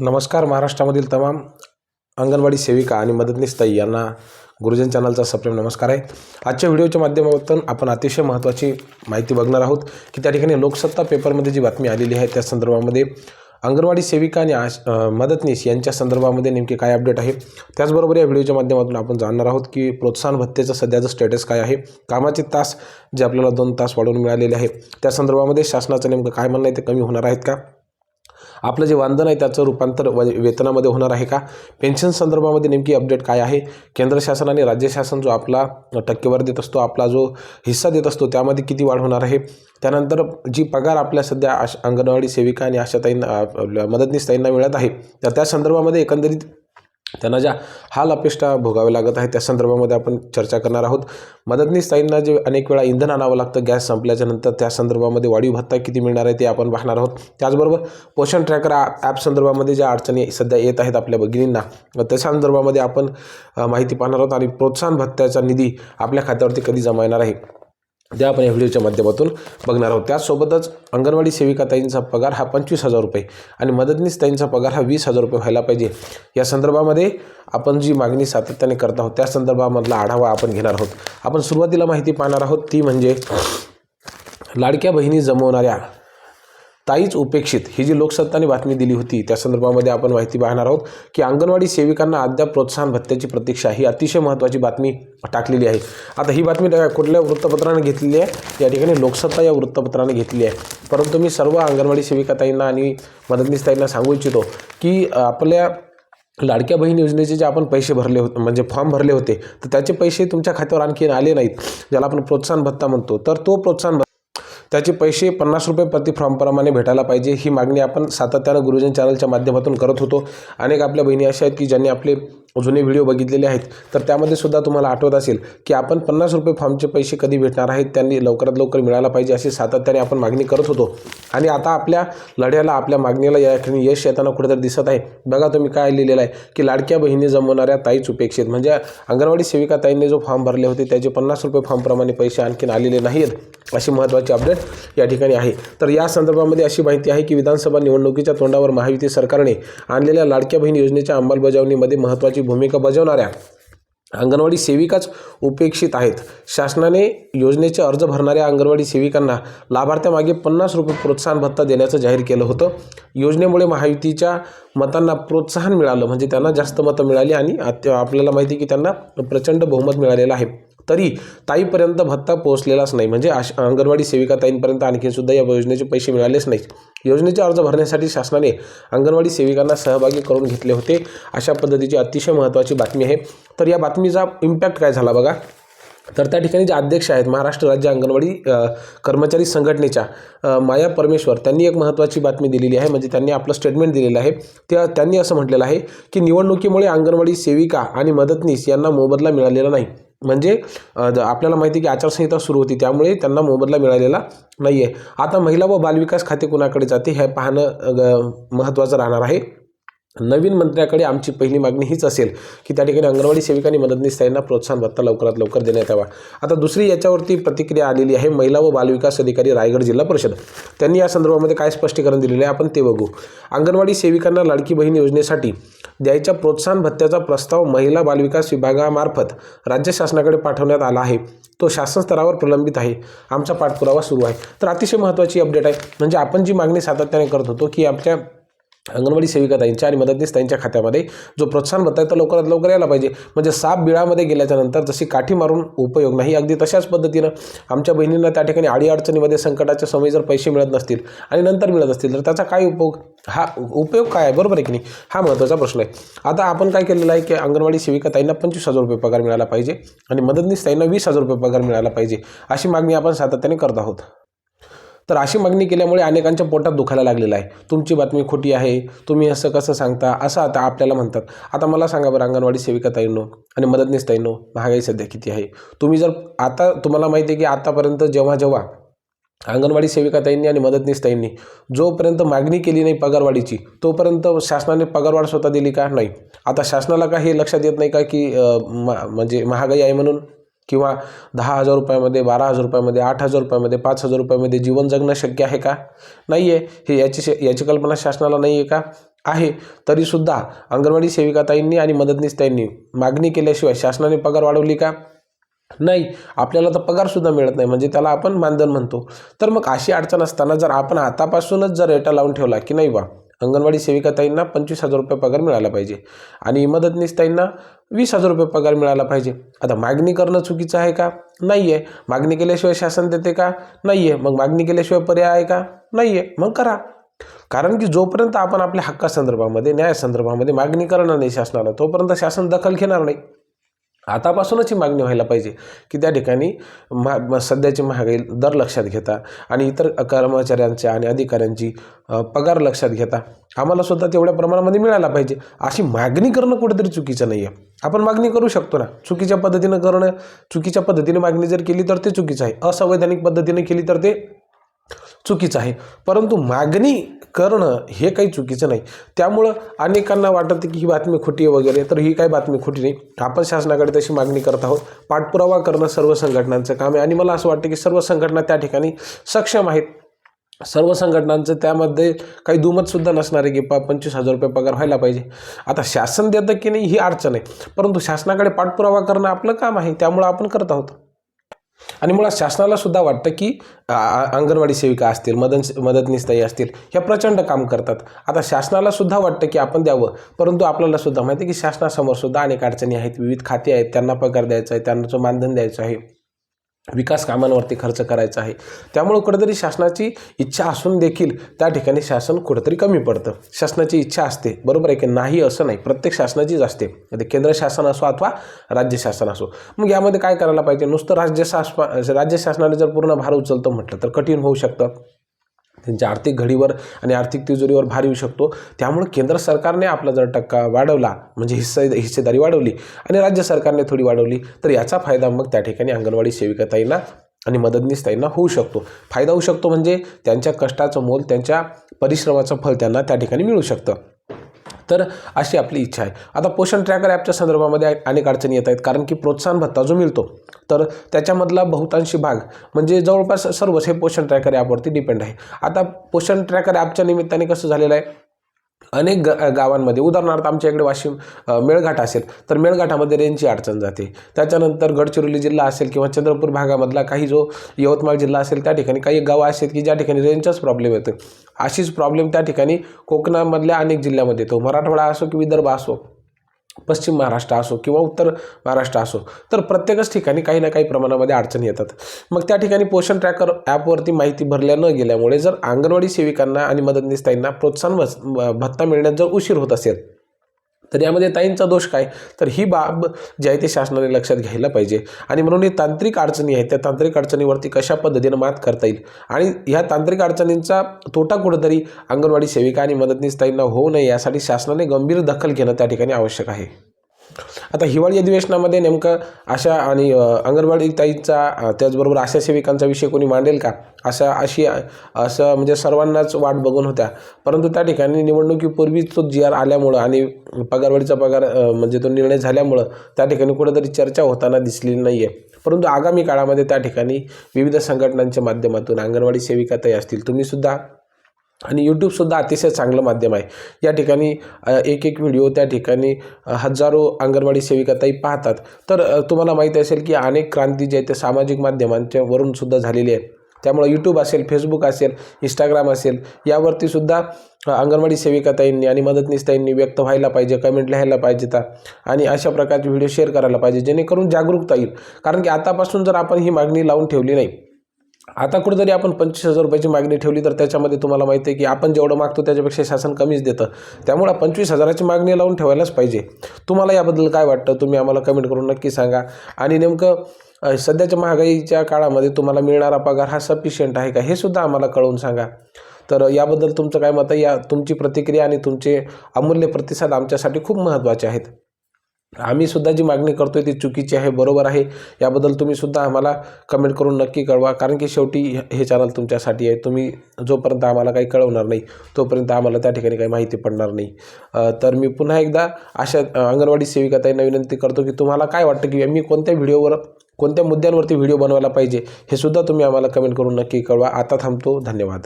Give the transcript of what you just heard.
नमस्कार महाराष्ट्रामधील तमाम अंगणवाडी सेविका आणि मदतनीस ताई यांना गुरुजन चॅनलचा सप्रेम नमस्कार आहे. आजच्या व्हिडिओच्या माध्यमातून आपण अतिशय महत्त्वाची माहिती बघणार आहोत की त्या ठिकाणी लोकसत्ता पेपरमध्ये जी बातमी आलेली आहे त्या संदर्भामध्ये अंगणवाडी सेविका आणि आश मदतनीस यांच्या संदर्भामध्ये नेमके काय अपडेट आहे? त्याचबरोबर या व्हिडिओच्या माध्यमातून आपण जाणणार आहोत की प्रोत्साहन भत्तेचं सध्याचं स्टेटस काय आहे? कामाचे तास जे आपल्याला दोन तास वाढवून मिळालेले आहे त्या संदर्भामध्ये शासनाचं नेमकं काय म्हणणं आहे ते कमी होणार आहेत का? आपलं जे वांदन आहे त्याचं रूपांतर व- वेतनामध्ये होणार आहे का? पेन्शन संदर्भामध्ये नेमकी अपडेट काय आहे? केंद्र शासन आणि राज्य शासन जो आपला टक्केवारी देत असतो आपला जो हिस्सा देत असतो त्यामध्ये किती वाढ होणार आहे? त्यानंतर जी पगार आपल्या सध्या आश अंगणवाडी सेविका आणि आशाताईंना आपल्या मदतनीस ताईंना मिळत आहे तर त्या संदर्भामध्ये एकंदरीत त्यांना ज्या हाल अपेष्टा भोगावे लागत आहे त्या संदर्भामध्ये आपण चर्चा करणार आहोत. मदतनीस ताईंना जे अनेक वेळा इंधन आणावं लागतं गॅस संपल्याच्यानंतर त्या संदर्भामध्ये वाढीव भत्ता किती मिळणार आहे ते आपण पाहणार आहोत. त्याचबरोबर पोषण ट्रॅकर ॲप संदर्भामध्ये ज्या अडचणी सध्या येत आहेत आपल्या भगिनींना त्या संदर्भामध्ये आपण माहिती पाहणार आहोत आणि प्रोत्साहन भत्त्याचा निधी आपल्या खात्यावरती कधी जमा येणार आहे? ते आपण या व्हिडिओच्या माध्यमातून बघणार आहोत. त्याचसोबतच अंगणवाडी सेविका ताईंचा पगार हा पंचवीस हजार रुपये आणि मदतनीस ताईंचा पगार हा वीस हजार रुपये व्हायला पाहिजे. या संदर्भामध्ये आपण जी मागणी सातत्याने करत आहोत त्या संदर्भामधला आढावा आपण घेणार आहोत. आपण सुरुवातीला माहिती पाहणार आहोत ती म्हणजे लाडक्या बहिणी जमवणाऱ्या ताईच उपेक्षित. ही जी लोकसत्ताने बातमी दिली होती त्या संदर्भामध्ये आपण माहिती पाहणार आहोत की अंगणवाडी सेविकांना अद्याप प्रोत्साहन भत्त्याची प्रतीक्षा ही अतिशय महत्त्वाची बातमी टाकलेली आहे. आता ही बातमी कुठल्या वृत्तपत्राने घेतलेली आहे? या ठिकाणी लोकसत्ता या वृत्तपत्राने घेतली आहे. परंतु मी सर्व अंगणवाडी सेविका ताईंना आणि मदतनीस ताईंना सांगू इच्छितो की आपल्या लाडक्या बहीण योजनेचे जे आपण पैसे भरले होते म्हणजे फॉर्म भरले होते तर त्याचे पैसे तुमच्या खात्यावर आणखी आले नाहीत ज्याला आपण प्रोत्साहन भत्ता म्हणतो. तर तो प्रोत्साहन त्याचे पैसे पन्नास रुपये प्रति फॉर्मप्रमाणे भेटायला पाहिजे. ही मागणी आपण सातत्यानं गुरुजन चॅनलच्या माध्यमातून करत होतो. अनेक आपल्या बहिणी अशा आहेत की ज्यांनी आपले जुने व्हिडिओ बघितलेले आहेत तर त्यामध्ये सुद्धा तुम्हाला आठवत असेल की आपण पन्नास रुपये फॉर्मचे पैसे कधी भेटणार आहेत त्यांनी लवकरात लवकर मिळायला पाहिजे अशी सातत्याने आपण मागणी करत होतो. आणि आता आपल्या लढ्याला आपल्या मागणीला या ठिकाणी यश येताना कुठेतरी दिसत आहे. बघा तुम्ही काय लिहिलेलं आहे की लाडक्या बहिणी जमवणाऱ्या ताईच उपेक्षित. म्हणजे अंगणवाडी सेविका ताईंनी जो फॉर्म भरले होते त्याचे पन्नास रुपये फॉर्मप्रमाणे पैसे आणखीन आलेले नाही आहेत अशी महत्त्वाची अपडेट या ठिकाणी आहे. तर या संदर्भामध्ये अशी माहिती आहे की विधानसभा निवडणुकीच्या तोंडावर महायुती सरकारने आणलेल्या लाडक्या बहीण योजनेच्या अंमलबजावणीमध्ये महत्त्वाची भूमिका बजावणाऱ्या अंगणवाडी सेविकाच उपेक्षित आहेत. शासनाने योजनेचे अर्ज भरणाऱ्या अंगणवाडी सेविकांना लाभार्थ्यामागे पन्नास रुपये प्रोत्साहन भत्ता देण्याचं जाहीर केलं होतं. योजनेमुळे महायुतीच्या मतांना प्रोत्साहन मिळालं म्हणजे त्यांना जास्त मतं मिळाली आणि आपल्याला माहिती की त्यांना प्रचंड बहुमत मिळालेलं आहे. तरी ताईपर्यंत भत्ता पोहोचलेलाच नाही. म्हणजे आश अंगणवाडी सेविका ताईंपर्यंत आणखी सुद्धा या योजनेचे पैसे मिळालेच नाहीत. योजनेचे अर्ज भरण्यासाठी शासनाने अंगणवाडी सेविकांना सहभागी करून घेतले होते. अशा पद्धतीची अतिशय महत्त्वाची बातमी आहे. तर या बातमीचा इम्पॅक्ट काय झाला बघा? तर त्या ठिकाणी जे अध्यक्ष आहेत महाराष्ट्र राज्य अंगणवाडी कर्मचारी संघटनेच्या माया परमेश्वर त्यांनी एक महत्त्वाची बातमी दिलेली आहे. म्हणजे त्यांनी आपलं स्टेटमेंट दिलेलं आहे. त्या त्यांनी असं म्हटलेलं आहे की निवडणुकीमुळे अंगणवाडी सेविका आणि मदतनीस यांना मोबदला मिळालेला नाही. म्हणजे आपल्याला माहिती आहे की आचारसंहिता सुरू होती त्यामुळे त्यांना मोबदला मिळालेला नाही आहे आता महिला व बालविकास खाते कुणाकडे जाते हे पाहणं ग- महत्त्वाचं राहणार आहे. नवीन मंत्र्याकडे आमची पहिली मागणी हीच असेल की त्या ठिकाणी अंगणवाडी सेविका आणि मदतनीस प्रोत्साहन भत्ता लवकरात लवकर देण्यात यावा. आता दुसरी याच्यावरती प्रतिक्रिया आलेली आहे महिला व बालविकास अधिकारी रायगड जिल्हा परिषद. त्यांनी या संदर्भामध्ये काय स्पष्टीकरण दिलेलं आहे? आपण ते बघू. अंगणवाडी सेविकांना लाडकी बहीण योजनेसाठी द्यायच्या प्रोत्साहन भत्त्याचा प्रस्ताव महिला बालविकास विभागामार्फत राज्य शासनाकडे पाठवण्यात आला आहे. तो शासन स्तरावर प्रलंबित आहे. आमचा पाठपुरावा सुरू आहे. तर अतिशय महत्त्वाची अपडेट आहे. म्हणजे आपण जी मागणी सातत्याने करत होतो की आमच्या अंगणवाडी सेविका ताईंच्या आणि मदतनीस ताईंच्या खात्यामध्ये जो प्रोत्साहन भत्ता आहे तो लवकरात लवकर यायला पाहिजे. म्हणजे साप बिळामध्ये गेल्याच्यानंतर जशी काठी मारून उपयोग नाही अगदी तशाच पद्धतीनं आमच्या बहिणींना त्या ठिकाणी अडीअडचणीमध्ये संकटाच्या समय जर पैसे मिळत नसतील आणि नंतर मिळत असतील तर त्याचा काय उपयोग? हा उपयोग काय आहे? बरोबर आहे की नाही? हा महत्त्वाचा प्रश्न आहे. आता आपण काय केलेलं आहे की अंगणवाडी सेविका ताईंना पंचवीस हजार रुपये पगार मिळाला पाहिजे आणि मदतनीस ताईंना वीस हजार रुपये पगार मिळाला पाहिजे अशी मागणी आपण सातत्याने करत आहोत. तर अशी मागणी केल्यामुळे अनेकांच्या पोटात दुखायला लागलेलं आहे. तुमची बातमी खोटी आहे तुम्ही असं कसं सांगता असं आता आपल्याला म्हणतात. आता मला सांगा बरं अंगणवाडी सेविका ताईनो आणि मदतनीस ताईनो महागाई सध्या किती आहे? तुम्ही जर आता तुम्हाला माहिती आहे की आतापर्यंत जेव्हा जेव्हा अंगणवाडी सेविका ताईंनी आणि मदतनीस ताईंनी जोपर्यंत मागणी केली नाही पगारवाढीची तोपर्यंत शासनाने पगारवाढ स्वतः दिली का? नाही. आता शासनाला का हे लक्षात येत नाही का की म्हणजे महागाई आहे म्हणून? किंवा दहा हजार रुपयामध्ये बारा हजार रुपयामध्ये आठ हजार रुपयामध्ये पाच हजार रुपयामध्ये जीवन जगणं शक्य आहे का? नाही आहे हे याची शे याची कल्पना शासनाला नाही आहे का? आहे. तरीसुद्धा अंगणवाडी सेविकाताईंनी आणि मदतनीसताईंनी मागणी केल्याशिवाय शासनाने पगार वाढवली का? नाही. आपल्याला तर पगारसुद्धा मिळत नाही. म्हणजे त्याला आपण मानधन म्हणतो. तर मग अशी अडचण असताना जर आपण आतापासूनच जर रेटा लावून ठेवला की नाही बा अंगणवाडी सेविकाताईंना पंचवीस हजार रुपये पगार मिळाला पाहिजे आणि मदतनीसताईंना वीस हजार रुपये पगार मिळाला पाहिजे. आता मागणी करणं चुकीचं आहे का? नाही आहे मागणी केल्याशिवाय शासन देते का? नाही आहे मग मागणी केल्याशिवाय पर्याय आहे का? नाही आहे मग करा. कारण की जोपर्यंत आपण आपल्या हक्कासंदर्भामध्ये न्यायासंदर्भामध्ये मागणी करणार नाही शासनाला तोपर्यंत शासन दखल घेणार नाही. आतापासूनच ही मागणी व्हायला पाहिजे की त्या ठिकाणी महा म- सध्याची महागाई दर लक्षात घेता आणि इतर कर्मचाऱ्यांच्या आणि अधिकाऱ्यांची पगार लक्षात घेता. आम्हाला सुद्धा तेवढ्या प्रमाणामध्ये मिळायला पाहिजे. अशी मागणी करणं कुठेतरी चुकीचं नाही आहे आपण मागणी करू शकतो ना. चुकीच्या पद्धतीनं करणं चुकीच्या पद्धतीने मागणी जर केली तर ते चुकीचं आहे. असंवैधानिक पद्धतीने केली तर ते चुकीचं आहे. परंतु मागणी करणं हे काही चुकीचं नाही. त्यामुळं अनेकांना वाटतं की ही बातमी खोटी आहे वगैरे तर ही काही बातमी खोटी नाही. आपण शासनाकडे तशी मागणी करत आहोत. पाठपुरावा करणं सर्व संघटनांचं काम आहे. आणि मला असं वाटतं की सर्व संघटना त्या ठिकाणी सक्षम आहेत. सर्व संघटनांचं त्यामध्ये काही दुमतसुद्धा नसणार आहे की पा पंचवीस हजार रुपये पगार व्हायला पाहिजे. आता शासन देतं की नाही ही अडचण आहे. परंतु शासनाकडे पाठपुरावा करणं आपलं काम आहे. त्यामुळं आपण करत आहोत. आणि मुळात शासनाला सुद्धा वाटतं की अंगणवाडी सेविका असतील मदन मदतनीसताई असतील ह्या प्रचंड काम करतात. आता शासनाला सुद्धा वाटतं की आपण द्यावं परंतु आपल्याला सुद्धा माहिती आहे की शासनासमोर सुद्धा अनेक अडचणी आहेत. विविध खाते आहेत त्यांना पगार द्यायचा आहे त्यांचं मानधन द्यायचं आहे. विकास कामांवरती खर्च करायचा आहे. त्यामुळं कुठेतरी शासनाची इच्छा असून देखील त्या ठिकाणी शासन कुठेतरी कमी पडतं. शासनाची इच्छा असते. बरोबर आहे की नाही असं नाही. प्रत्येक शासनाचीच असते. ते केंद्र शासन असो अथवा राज्य शासन असो. मग यामध्ये काय करायला पाहिजे? नुसतं राज्य शासना राज्य शासनाने जर पूर्ण भार उचलतं म्हटलं तर कठीण होऊ शकतं. त्यांच्या आर्थिक घडीवर आणि आर्थिक तिजोरीवर भार येऊ शकतो. त्यामुळे केंद्र सरकारने आपला जर टक्का वाढवला म्हणजे हिस्सा हिस्सेदारी वाढवली आणि राज्य सरकारने थोडी वाढवली तर याचा फायदा मग त्या ठिकाणी अंगणवाडी सेविकाताईंना आणि मदतनीस त्यांना होऊ शकतो. फायदा होऊ शकतो म्हणजे त्यांच्या कष्टाचं मोल त्यांच्या परिश्रमाचं फल त्यांना त्या ठिकाणी मिळू शकतं. तर अशी आपली इच्छा आहे. आता पोषण ट्रॅकर ॲपच्या संदर्भामध्ये अनेक अडचणी येत आहेत. कारण की प्रोत्साहन भत्ता जो मिळतो तर त्याच्यामधला बहुतांशी भाग म्हणजे जवळपास सर्वच हे पोषण ट्रॅकर ॲपवरती डिपेंड आहे. आता पोषण ट्रॅकर ॲपच्या निमित्ताने कसं झालेलं आहे? अनेक ग गावांमध्ये उदाहरणार्थ आमच्या इकडे वाशिम मेळघाट असेल तर मेळघाटामध्ये रेंजची अडचण जाते. त्याच्यानंतर गडचिरोली जिल्हा असेल किंवा चंद्रपूर भागामधला काही जो यवतमाळ जिल्हा असेल त्या ठिकाणी काही गावं असे आहेत की ज्या ठिकाणी रेंजचाच प्रॉब्लेम येतो अशीच प्रॉब्लेम त्या ठिकाणी कोकणामधल्या अनेक जिल्ह्यामध्ये येतो. मराठवाडा असो की विदर्भ असो पश्चिम महाराष्ट्र असो किंवा उत्तर महाराष्ट्र असो तर प्रत्येकच ठिकाणी काही ना काही प्रमाणामध्ये अडचणी येतात. मग त्या ठिकाणी पोषण ट्रॅकर ॲपवरती माहिती भरल्या न गेल्यामुळे जर अंगणवाडी सेविकांना आणि मदतनीस ताईंना प्रोत्साहन भत्ता मिळण्यात जर उशीर होत असेल तर यामध्ये ताईंचा दोष काय? तर ही बाब जी आहे ती शासनाने लक्षात घ्यायला पाहिजे. आणि म्हणून ही तांत्रिक अडचणी आहेत त्या तांत्रिक अडचणीवरती कशा पद्धतीनं मात करता येईल? आणि ह्या तांत्रिक अडचणींचा तोटा कुठंतरी अंगणवाडी सेविका आणि मदतनीस ताईंना होऊ नये यासाठी शासनाने गंभीर दखल घेणं त्या ठिकाणी आवश्यक आहे. आता हिवाळी अधिवेशनामध्ये नेमकं अशा आणि अंगणवाडी ताईचा त्याचबरोबर आशा सेविकांचा विषय कोणी मांडेल का? अशा अशी असं म्हणजे सर्वांनाच वाट बघून होत्या. परंतु त्या ठिकाणी निवडणुकीपूर्वीच तो जी आर आल्यामुळं आणि पगारवाढीचा पगार म्हणजे तो निर्णय झाल्यामुळं त्या ठिकाणी कुठेतरी चर्चा होताना दिसलेली नाही आहे परंतु आगामी काळामध्ये त्या ठिकाणी विविध संघटनांच्या माध्यमातून अंगणवाडी सेविका ताई असतील तुम्हीसुद्धा आणि यूट्यूबसुद्धा अतिशय चांगलं माध्यम आहे. या ठिकाणी एक एक व्हिडिओ त्या ठिकाणी हजारो अंगणवाडी सेविकाताही पाहतात. तर तुम्हाला माहिती असेल की अनेक क्रांती जे आहे ते सामाजिक माध्यमांच्या वरूनसुद्धा झालेली आहे त्यामुळे यूट्यूब असेल फेसबुक असेल इंस्टाग्राम असेल यावरतीसुद्धा अंगणवाडी सेविकाताईंनी आणि मदतनीसताईंनी व्यक्त व्हायला पाहिजे कमेंट लिहायला पाहिजे तर आणि अशा प्रकारचे व्हिडिओ शेअर करायला पाहिजे जेणेकरून जागरूकता येईल. कारण की आतापासून जर आपण ही मागणी लावून ठेवली नाही आता कुठेतरी आपण पंचवीस हजार रुपयाची मागणी ठेवली तर त्याच्यामध्ये तुम्हाला माहिती आहे की आपण जेवढं मागतो त्याच्यापेक्षा शासन कमीच देतं. त्यामुळे पंचवीस हजाराची मागणी लावून ठेवायलाच पाहिजे. तुम्हाला याबद्दल काय वाटतं? तुम्ही आम्हाला कमेंट करून नक्की सांगा. आणि नेमकं सध्याच्या महागाईच्या काळामध्ये तुम्हाला मिळणारा पगार हा सफिशियंट आहे का हे सुद्धा आम्हाला कळवून सांगा. तर याबद्दल तुमचं काय मत आहे? या तुमची प्रतिक्रिया आणि तुमचे अमूल्य प्रतिसाद आमच्यासाठी खूप महत्त्वाचे आहेत. आम्ही सुद्धा जी मागणी करतोय ती चुकीची आहे बरोबर आहे. याबद्दल तुम्ही सुद्धा आम्हाला कमेंट करून नक्की कळवा. कारण की शेवटी हे- हे चॅनल तुमच्यासाठी आहे. तुम्ही जोपर्यंत आम्हाला काही कळवणार नाही तोपर्यंत आम्हाला त्या ठिकाणी काही माहिती पडणार नाही. तर मी पुन्हा एकदा अशा अंगणवाडी सेविका ताईंना विनंती करतो की तुम्हाला काय वाटतं की मी कोणत्या व्हिडिओवर कोणत्या मुद्द्यांवरती व्हिडिओ बनवायला पाहिजे हे सुद्धा तुम्ही आम्हाला कमेंट करून नक्की कळवा. आता थांबतो. धन्यवाद.